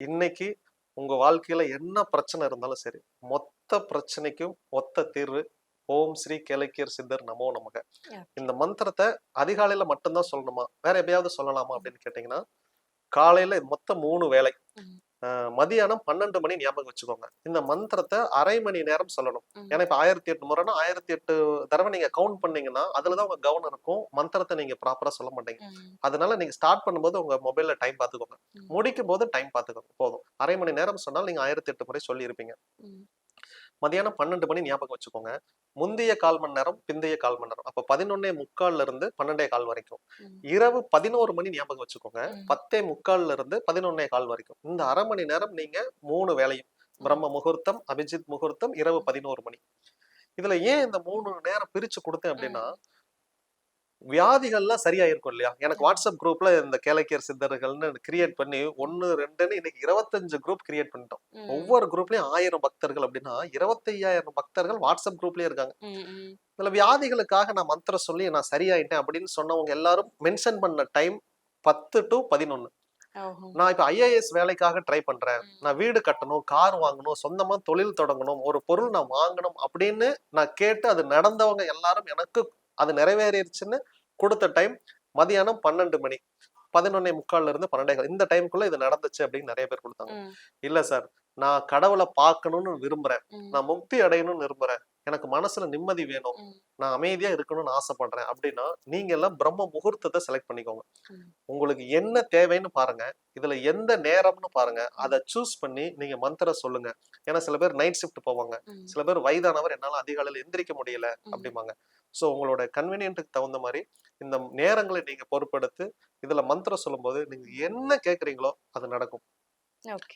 இன்னைக்கு உங்க வாழ்க்கையில என்ன பிரச்சனை இருந்தாலும் சரி மொத்த பிரச்சனைக்கும் ஒத்த தீர்வு ஓம் ஸ்ரீ கேளக்கியர் சித்தர் நமோ நமக. இந்த மந்திரத்தை அதிகாலையில மட்டும்தான் சொல்லணுமா வேற எப்பயாவது சொல்லலாமா அப்படின்னு கேட்டீங்கன்னா காலையில மொத்தம் மூணு. அஹ் மதியானம் பன்னெண்டு மணி ஞாபகம் வச்சுக்கோங்க இந்த மந்திரத்தை அரை மணி நேரம் சொல்லணும். ஏன்னா இப்ப ஆயிரத்தி எட்டு முறைனா ஆயிரத்தி எட்டு தடவை நீங்க கவுண்ட் பண்ணீங்கன்னா அதுலதான் உங்க கவனம் இருக்கும் மந்திரத்தை நீங்க ப்ராப்பரா சொல்ல மாட்டீங்க. அதனால நீங்க ஸ்டார்ட் பண்ணும்போது உங்க மொபைல்ல டைம் பார்த்துக்கோங்க ம். முடிக்கும் போது டைம் பார்த்துக்கோங்க போதும் அரை மணி நேரம் சொன்னால் நீங்க ஆயிரத்தி எட்டு முறை சொல்லி இருப்பீங்க. மதியானம் பன்னெண்டு மணி ஞாபகம் வச்சுக்கோங்க. முந்தைய கால் மணி நேரம் பிந்தைய கால் மணி நேரம். அப்ப பதினொன்னே முக்கால்ல இருந்து பன்னெண்டே கால் வரைக்கும். இரவு பதினோரு மணி ஞாபகம் வச்சுக்கோங்க. பத்தே முக்கால்ல இருந்து பதினொன்னே கால் வரைக்கும். இந்த அரை மணி நேரம் நீங்க மூணு வேலையும் பிரம்ம முகூர்த்தம் அபிஜித் முகூர்த்தம் இரவு பதினோரு மணி. இதுல ஏன் இந்த மூணு நேரம் பிரிச்சு கொடுத்தேன் அப்படின்னா வியாதிகள்லாம் சரியா இருக்கும் இல்லையா எனக்கு வாட்ஸ்அப் குரூப்ல இந்த கேளக்கியர் சித்தர்கள்னு கிரியேட் பண்ணி ஒன்னு ரெண்டுன்னு இன்னைக்கு இருபத்தஞ்சு குரூப் கிரியேட் பண்ணிட்டோம். ஒவ்வொரு குரூப்லயும் ஆயிரம் பக்தர்கள் அப்படின்னா இருபத்தையாயிரம் பக்தர்கள் வாட்ஸ்அப் குரூப்லயே இருக்காங்க. இதுல வியாதிகளுக்காக நான் மந்திரம் சொல்லி நான் சரியாயிட்டேன் அப்படின்னு சொன்னவங்க எல்லாரும் மென்ஷன் பண்ண டைம் பத்து டு பதினொன்னு. நான் இப்ப ஐஏஎஸ் வேலைக்காக ட்ரை பண்றேன். நான் வீடு கட்டணும் கார் வாங்கணும் சொந்தமா தொழில் தொடங்கணும் ஒரு பொருள் நான் வாங்கணும் அப்படின்னு நான் கேட்டு அது நடந்தவங்க எல்லாரும் எனக்கு அது நிறைவேறிடுச்சுன்னு கொடுத்த டைம் மதியானம் பன்னெண்டு மணி பதினொன்னே முக்கால்ல இருந்து பன்னெண்டே. இந்த டைமுக்குள்ள இது நடந்துச்சு அப்படின்னு நிறைய பேர் கொடுத்தாங்க. இல்ல சார் நான் கடவுளை பார்க்கணும்னு விரும்புறேன். நான் முக்தி அடையணும்னு விரும்புறேன் எனக்கு மனசுல நிம்மதி வேணும். நான் அமைதியா இருக்கணும்னு ஆசைப்படுறேன் அப்படின்னா நீங்க எல்லாம் பிரம்ம முகூர்த்தத்தை செலக்ட் பண்ணிக்கோங்க. உங்களுக்கு என்ன தேவைன்னு பாருங்க இதுல எந்த நேரம்னு பாருங்க அதை சூஸ் பண்ணி நீங்க மந்திரம் சொல்லுங்க ஏன்னா சில பேர் நைட் ஷிஃப்ட் போவாங்க. சில பேர் வயதானவர் என்னால அதிகாலையில எந்திரிக்க முடியல. அப்படிம்பாங்க சோ உங்களோட கன்வீனியன்ட்டுக்கு தகுந்த மாதிரி இந்த நேரங்களை நீங்க பொறுப்பெடுத்து இதுல மந்திரம் சொல்லும்போது நீங்க என்ன கேட்குறீங்களோ அது நடக்கும். ஓகே.